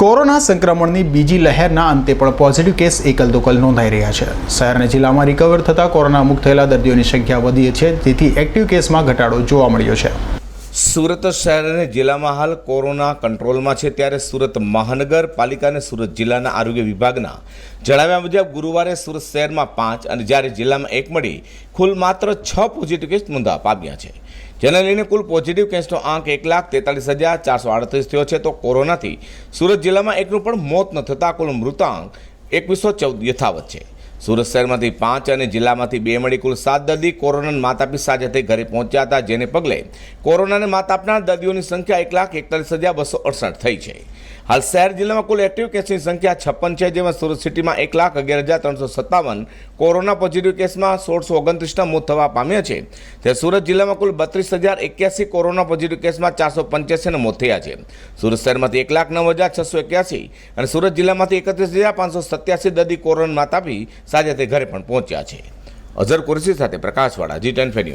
Corona સંક્રમણની બીજી લહેરના અંતે પણ પોઝિટિવ કેસ એકલ દોકલ નોંધાઈ રહ્યા છે. શહેર અને જિલ્લામાં રિકવર થતાં કોરોના મુક્ત થયેલા દર્દીઓની સંખ્યા વધી છે જેથી એક્ટિવ કેસમાં ઘટાડો જોવા મળ્યો છે. સુરત શહેર અને જિલ્લામાં હાલ કોરોના કંટ્રોલમાં છે ત્યારે સુરત મહાનગરપાલિકા અને સુરત જિલ્લાના આરોગ્ય વિભાગના જણાવ્યા મુજબ ગુરુવારે સુરત શહેરમાં પાંચ અને જ્યારે જિલ્લામાં એક મળી, કુલ માત્ર છ પોઝિટિવ કેસ નોંધવા પામ્યા છે. જેને લઈને કુલ પોઝિટિવ કેસનો આંક એક લાખ તેતાલીસ હજાર ચારસો આડત્રીસ થયો છે. તો કોરોનાથી સુરત જિલ્લામાં એકનું પણ મોત ન થતાં કુલ મૃતાંક એકવીસો ચૌદ યથાવત છે. સુરત શહેરમાંથી પાંચ અને જિલ્લામાંથી બે મળી કુલ સાત દર્દી કોરોનાના માતા પિતા સાથે ઘરે પહોંચ્યા હતા, જેને પગલે કોરોનાને માત આપનાર દર્દીઓની સંખ્યા એક લાખ એકતાલીસ હજાર બસો અડસઠ થઈ છે. હાલ શહેર જિલ્લામાં કુલ એક્ટિવ કેસની સંખ્યા છપ્પન છે, જેમાં સુરત સિટીમાં એક લાખ અગિયાર હજાર ત્રણસો સત્તાવન કોરોના પોઝિટિવ કેસમાં સોળસો ઓગણત્રીસના મોત થવા પામ્યા છે. ત્યારે સુરત જિલ્લામાં કુલ બત્રીસ હજાર એક્યાસી કોરોના પોઝિટિવ કેસમાં ચારસો પંચ્યાસીના મોત થયા છે. સુરત શહેરમાંથી એક લાખ નવ હજાર છસો એક્યાસી અને સુરત જિલ્લામાંથી એકત્રીસ હજાર પાંચસો સત્યાસી દર્દી કોરોનામાં તાપી સાજા તે ઘરે પણ પહોંચ્યા છે. અઝર કુરશી સાથે પ્રકાશવાળા જી ટેન ફેન્યુ